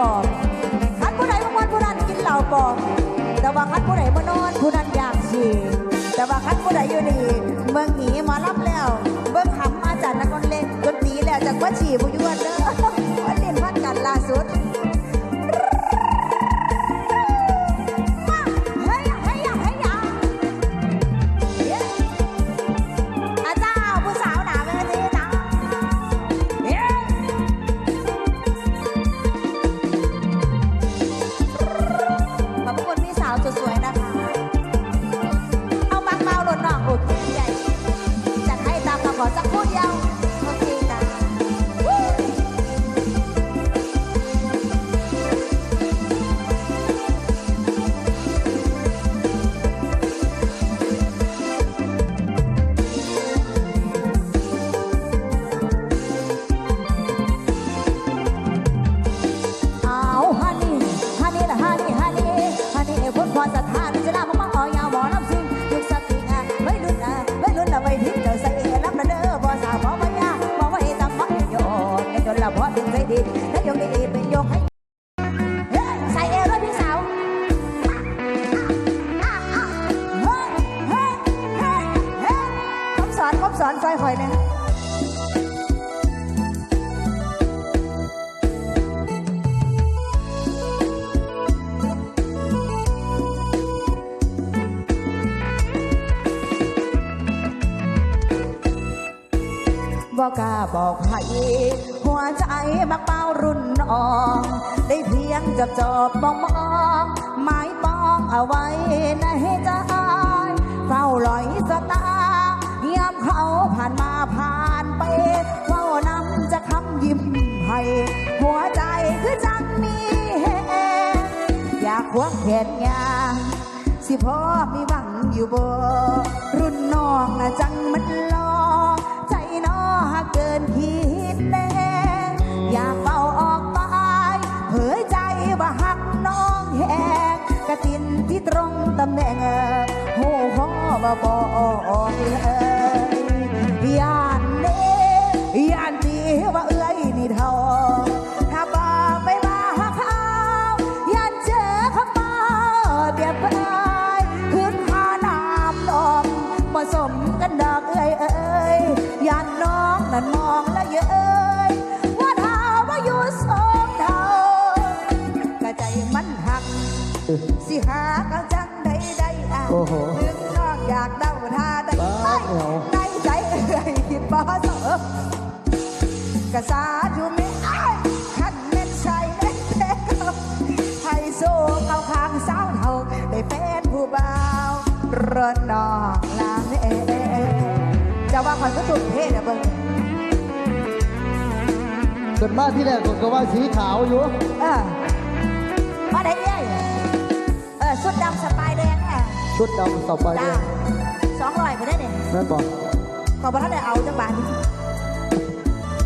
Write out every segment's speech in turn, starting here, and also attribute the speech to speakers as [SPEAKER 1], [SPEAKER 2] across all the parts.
[SPEAKER 1] ปอบคันผู้ใดเมื่อวันผู้นั้นกินเหล่าปอบแต่ว่าคันผู้ใดเมื่อนอนผู้นั้นอยากฉี่แต่ว่าคันผู้ใดอยู่นี่เมืองหนีมารับแล้ว เบิ่งขำมาจัดนักนเล่นดนตรีแล้วจากว่าฉี่บ่ยั่วเด้อ บอกล้าบอกใครหัวใจมักเป้ารุ่นน้องได้เพียงจับจอบมองมองหมายปองเอาไว้ในใจเฝ้าลอยสตายามเขาผ่านมาผ่านไปเฝ้านำจะคำยิ้มให้หัวใจคือจังมีแหงอยากควงแขนยางสิพ่อมีหวังอยู่บ่รุ่นน้องนะจังมัน นอหากเกินพิดแน่อยากเป่าออกไปเผยใจว่าหักน้องแหกกระตินที่ตรงตำแหน่งหูหอบ่บอกเลย สิหาก็จังได้ได้อะ
[SPEAKER 2] โอ้โห
[SPEAKER 1] ถึงน้องอยากเดาท่าได้
[SPEAKER 2] บ้า
[SPEAKER 1] ไหม
[SPEAKER 2] เหรอ
[SPEAKER 1] ในใจเอ้ยคิดบ่เสอกะสาธุไม่อ้ายขันเม็นใส่เล็กแท้เขาให้โซ่เข้าข้างสาวเท่าได้เป็นผู้บ่าวรอนนอกลางเอจะว่าคอยก็ตุ่นเทศอะเบิ่ง
[SPEAKER 2] เกิดมาที่แรกผมก็ว่าสีขาวอยู่
[SPEAKER 1] เออมาได้เอ้ยเอ
[SPEAKER 2] ชุดดำต่อไป
[SPEAKER 1] จ้า
[SPEAKER 2] เนี่ย
[SPEAKER 1] สองร้อยไปได้เนี่ย
[SPEAKER 2] แม่นบอก
[SPEAKER 1] ขอบพระท่านได้เอาจังบาทนี้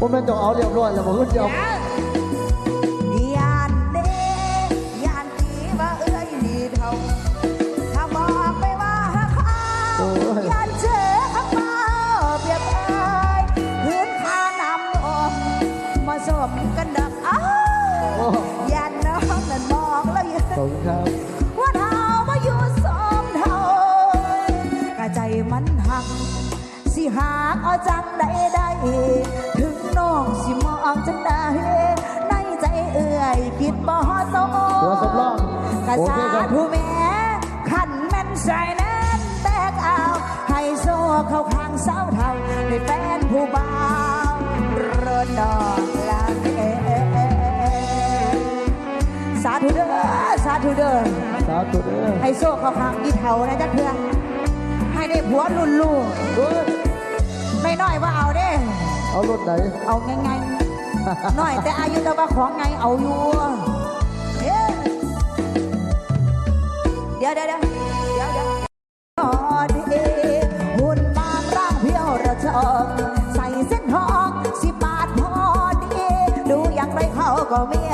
[SPEAKER 2] ว่าแม่นจะเอาเรียบร้อยแล้วบอกว่าจะเอา
[SPEAKER 1] ย หัก สิหากเอาจังใดได้ ถึงน้องสิมองจังได้ในใจเอื่อยคิดบ่สม
[SPEAKER 2] หัวสำรอง
[SPEAKER 1] กะ
[SPEAKER 2] โอ
[SPEAKER 1] สา
[SPEAKER 2] เคครับ
[SPEAKER 1] ธุแม่ขันแม่นใส่แน่นแตกเอาให้โซ่เข้าข้างสาวเท่าได้แฟนผู้บ่าวรนดอกลาเอสาธุเด้อสาธุเด้อ
[SPEAKER 2] สาธุเด้อ
[SPEAKER 1] ให้โซ่เข้าข้างอีเถานะจ๊ะเพื่อน ให้ได้ผัวรุ่นลูก
[SPEAKER 2] เฮ้ย
[SPEAKER 1] ไม่น้อยว่าเอาเด้
[SPEAKER 2] เอารถไหน
[SPEAKER 1] เอาไงไงน้อยแต่อายุแต่ว่าของไงเอาอยู่เย้เดี๋ยวเดี๋ยวเดี๋ยวเดี๋ยวเดี๋ยวอ๋อดีหุ่นบางร่างเพียวระชอกใส่เส้นทองสิบบาทพอดี ดูอย่างไรเขาก็มีราศียี่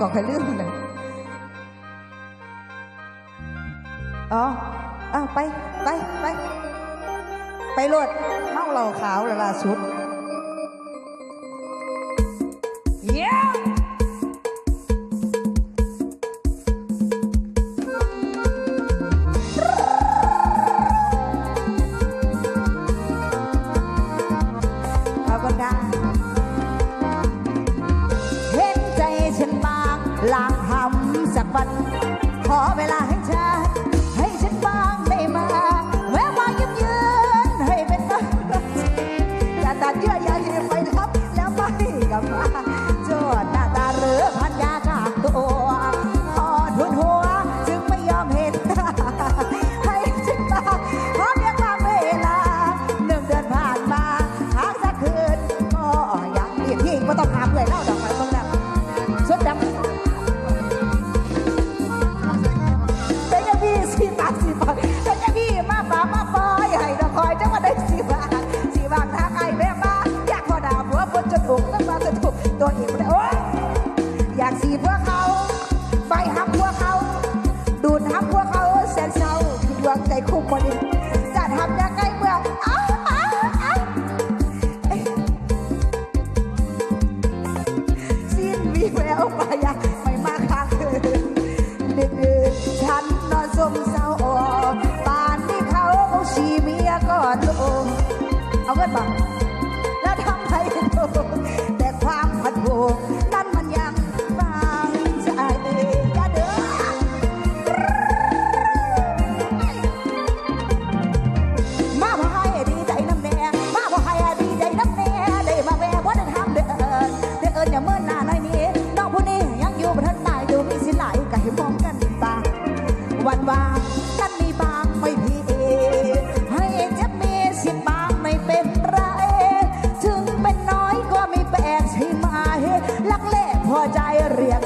[SPEAKER 1] ของใครลืมเลยอ๋ออ้าวไป ไป ไป ไปรวดเมาเหล่าขาวละล่าสุด ตัวเองเลยโอ้อยากสีเพื่อเขา ไฟหักพวกเขา ดูดหักพวกเขาแสนเศร้าผิดหวังใจคู่คนอื่น หัวใจเรียก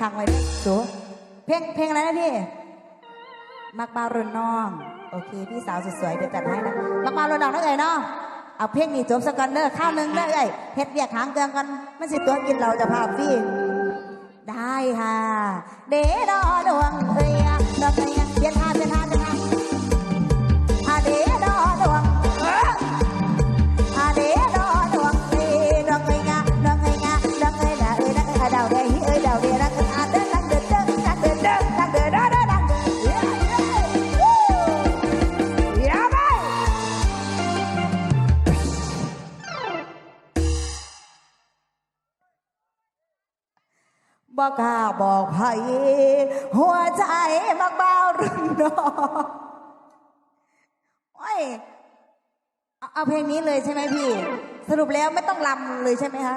[SPEAKER 1] ขังไว้ดิสูเพลงเพลงอะไรนะพี่ มักบารุนน้อง โอเค พี่สาวสวยๆเดี๋ยวจัดให้นะ มักบารุนน้องนั่นเองเนาะเอาเพลงนี้จบสักก่อนเด้อข้าวหนึ่งเด้อเอ้ยเฮ็ดเบียกหางเกลืองกันมันสิตัวกินเราจะพาพี่ ได้ค่ะ เดดอดวงเอ้ยดอกเอ้ย กล้าบอกไผหัวใจมักเบารุ่นน้องโอ้ยเอาเอาเพลงนี้เลยใช่ไหมพี่ สรุปแล้วไม่ต้องลำเลยใช่ไหมคะ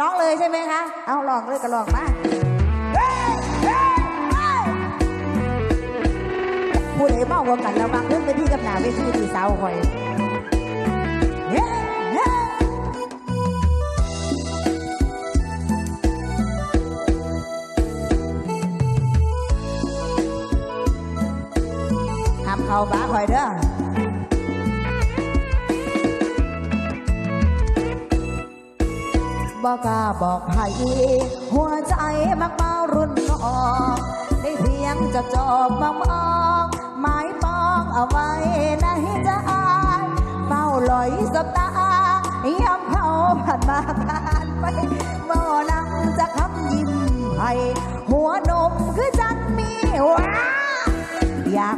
[SPEAKER 1] ร้องเลยใช่ไหมคะ เอาลองเลยก็ลองมาเฮ้ยเฮ้ยเฮ้ยผู้ใดเมากว่ากันระวังเรื่องไปที่กับหนาเวทีที่สาวคอย เขาบ้าคอยเด้อบอกกาบอกใครหัวใจมักเมารุนนองได้เพียงจับจบมามองหมายปองเอาไว้ในใจเฝ้าลอยสบตาย้ำเขาผ่านมาผ่านไปบ่นังจะคำยิ้มให้หัวโน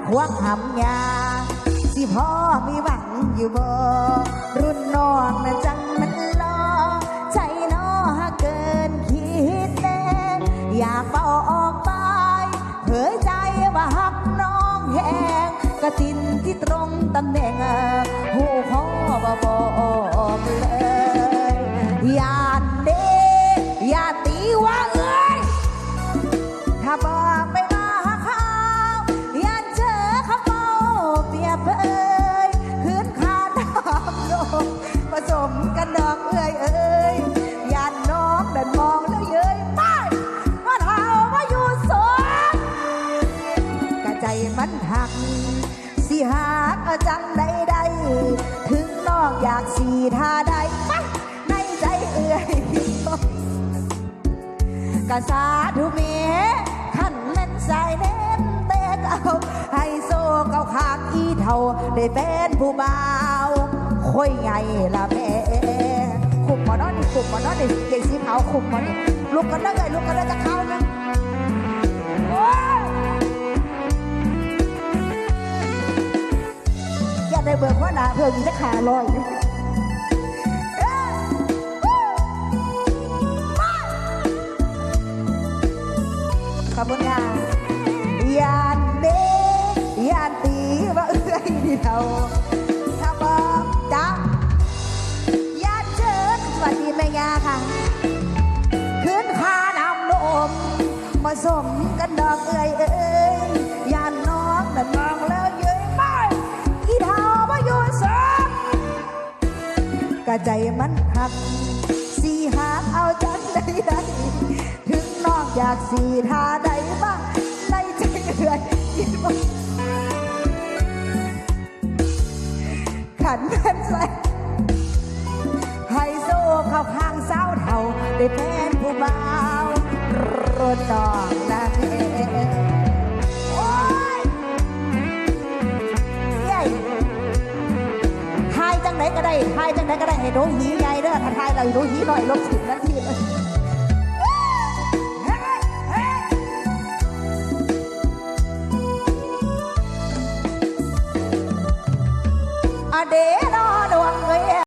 [SPEAKER 1] ควงหำยา สิพ่อมีหวังอยู่บ่รุ่นน้องนะจังมันลอใจน้อเกินคิดแน่อยากเป่าออกไปเผยใจว่าหักน้องแหงกระจินที่ตรงตำแหน่งหูขอบ่บอกเลยยา กะสาธุเมขันเล่นสายเน้นเตะเกาให้โซเก่าขางอีเท่าได้เป็นผู้บ่าวค่อยใหญ่ละแม่คุมมอนอนนี่คุมมอนอนนี่เก่งสีขาวคุมมอนนี่ลุกกันได้เลยลุกกันได้จะเข้านึงโอ้ยอย่าได้เบิกว่าหนาเพื่อมีจะขาลอย ขอบคุณค่ะยานเดยานตีว่าเอ้ยเดียวถ้าบอกจ้ายานเชิญสวัสดีแม่ยาค่ะขึ้นคานำนมมาสมกันดอกเอ้ยเอ้ยยานน้องนั่นมองแล้วเย้ยไปอีเท้ามาอยู่สองกะใจมันหักสีหาเอาจังใดใดๆถึงน้องอยากสีทาใด ขันกันใส่ไฮโซเข้าข้างสาวเท่าได้เป็นผู้บ่าวรถดองนะเองโอ้ยเย้ทายจังไหนก็ได้ทายจังไหนก็ได้ให้หนูหีใหญ่เด้อถ้าทายเราหนูหีหน่อยลบสิบนาทีเลย